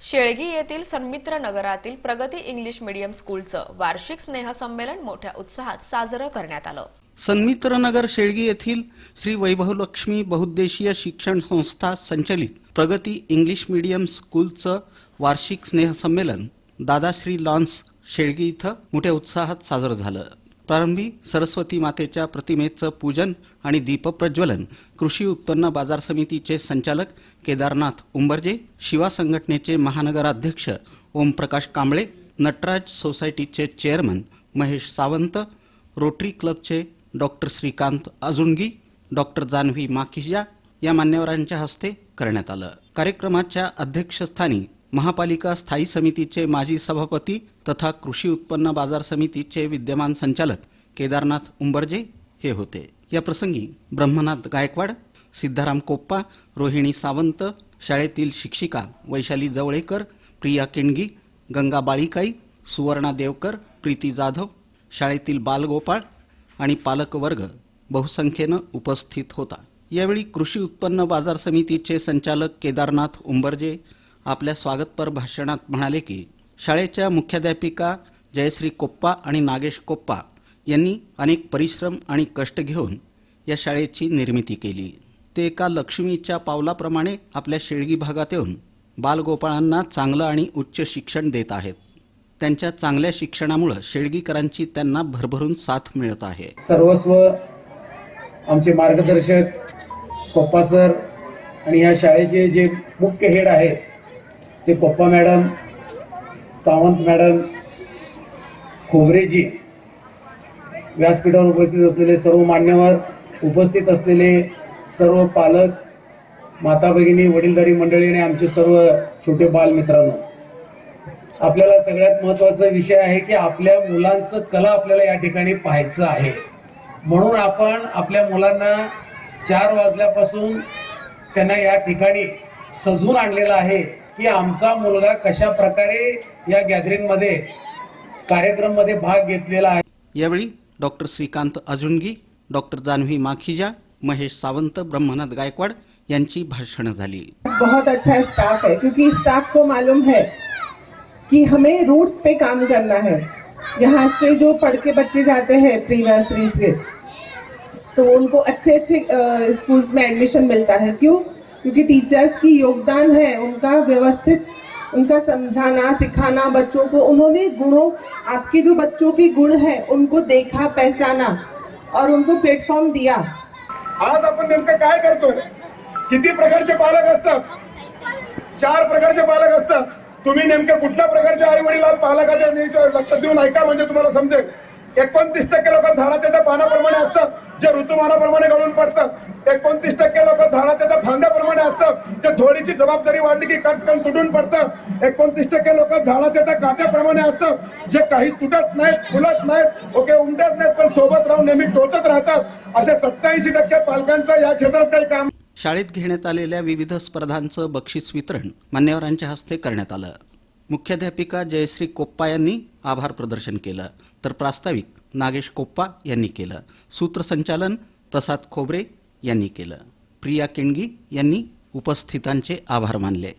शेळगी येथील सन्मित्र नगरातील प्रगती इंग्लिश मीडियम स्कूलचं वार्षिक स्नेहसंमेलन मोठ्या उत्साहात साजरं करण्यात आलं. सन्मित्रनगर शेळगी येथील श्री वैभवलक्ष्मी बहुद्देशीय शिक्षण संस्था संचलित प्रगती इंग्लिश मीडियम स्कूलचं वार्षिक स्नेहसंमेलन दादाश्री लॉन्स शेळगी इथं मोठ्या उत्साहात साजरं झालं. प्रारंभी सरस्वती मातेच्या प्रतिमेचं पूजन आणि दीपप्रज्वलन. कृषी उत्पन्न बाजार समितीचे संचालक केदारनाथ उंबरजे शिवा संघटनेचे महानगराध्यक्ष ओमप्रकाश कांबळे नटराज सोसायटीचे चेअरमन महेश सावंत रोटरी क्लबचे डॉक्टर श्रीकांत अजुणगी डॉक्टर जान्हवी माखिजा या मान्यवरांच्या हस्ते करण्यात आलं. कार्यक्रमाच्या अध्यक्षस्थानी महापालिका स्थायी समितीचे माजी सभापती तथा कृषी उत्पन्न बाजार समितीचे विद्यमान संचालक केदारनाथ उंबरजे हे होते. या प्रसंगी ब्रह्मनाथ गायकवाड सिद्धाराम कोप्पा रोहिणी सावंत शाळेतील शिक्षिका वैशाली जवळेकर प्रिया केणगी गंगा बाळीकाई सुवर्णा देवकर प्रीती जाधव शाळेतील बालगोपाळ आणि पालकवर्ग बहुसंख्येनं उपस्थित होता. यावेळी कृषी उत्पन्न बाजार समितीचे संचालक केदारनाथ उंबरजे आपल्या स्वागतपर भाषणात म्हणाले की शाळेच्या मुख्याध्यापिका जयश्री कोप्पा आणि नागेश कोप्पा यांनी अनेक परिश्रम आणि कष्ट घेऊन या शाळेची निर्मिती केली. ते एका लक्ष्मीच्या पावलाप्रमाणे आपल्या शेळगी भागात येऊन बालगोपाळांना चांगलं आणि उच्च शिक्षण देत आहेत. त्यांच्या चांगल्या शिक्षणामुळं शेळगीकरांची त्यांना भरभरून साथ मिळत आहे. सर्वस्व आमचे मार्गदर्शक पप्पा सर आणि या शाळेचे जे मुख्य हेड आहेत ते पप्पा मॅडम सावंत मॅडम खोबरेजी व्यासपीठावर उपस्थित असलेले सर्व मान्यवर उपस्थित असलेले सर्व पालक माता भगिनी वडीलधारी मंडळी आणि आमचे सर्व छोटे बालमित्रांनो आपल्याला सगळ्यात महत्त्वाचा विषय आहे की आपल्या मुलांचं कला आपल्याला या ठिकाणी पाहायचं आहे. म्हणून आपण आपल्या मुलांना चार वाजल्यापासून त्यांना या ठिकाणी सजवून आणलेलं आहे. की आमचा मुलगा कशा प्रकारे या गॅदरिंगमध्ये कार्यक्रममध्ये भाग घेतलेला आहे. यावेळी डॉक्टर श्रीकांत अजुणगी डॉक्टर जान्हवी माखिजा महेश सावंत ब्रह्मनाथ गायकवाड यांची भाषणं झाली. बहुत अच्छा स्टाफ है क्योंकि स्टाफ को मालूम है कि हमें रूट्स पे काम करना है। यहाँ से जो पढ़ के बच्चे जाते हैं प्री नर्सरी से तो उनको अच्छे अच्छे स्कूल्स में एडमिशन मिलता है। क्यों? क्योंकि टीचर्स की योगदान है उनका व्यवस्थित उनका समझाना सिखाना बच्चों को। उन्होंने गुणों आपके जो बच्चों के गुण है उनको देखा पहचाना और उनको प्लेटफॉर्म दिया। आज आपण नेमकं काय करतोय? किती प्रकारचे पालक असतात? चार प्रकारचे पालक असतात. तुम्ही नेमके कुठल्या प्रकारचे आई वडील पालकाच्या नीट लक्ष देऊन ऐका म्हणजे तुम्हाला समजेल. एकोणतीस टक्के लोक झाडाच्या त्या पानाप्रमाणे असतात जे ऋतुमानाप्रमाणे गळून पडतात. एकोणतीस टक्के लोक झाडाच्या त्या फांद्याप्रमाणे असतात जे थोडीशी जबाबदारी वाढली की कटकन तुटून पडतात एकोणतीस टक्के लोक झाडाच्या त्या काट्याप्रमाणे असतात जे काही तुटत नाहीत फुलत नाहीत ओके उमटत नाहीत पण सोबत राहून नेहमी टोचत राहतात. असे सत्याऐंशी टक्के पालकांचं या क्षेत्रात काही काम शाळेत घेण्यात आलेल्या विविध स्पर्धांचं बक्षीस वितरण मान्यवरांच्या हस्ते करण्यात आलं. मुख्याध्यापिका जयश्री कोप्पा यांनी आभार प्रदर्शन केलं. तर प्रास्ताविक नागेश कोप्पा यांनी केलं. सूत्रसंचालन प्रसाद खोबरे यांनी केलं. प्रिया केणगी यांनी उपस्थितांचे आभार मानले.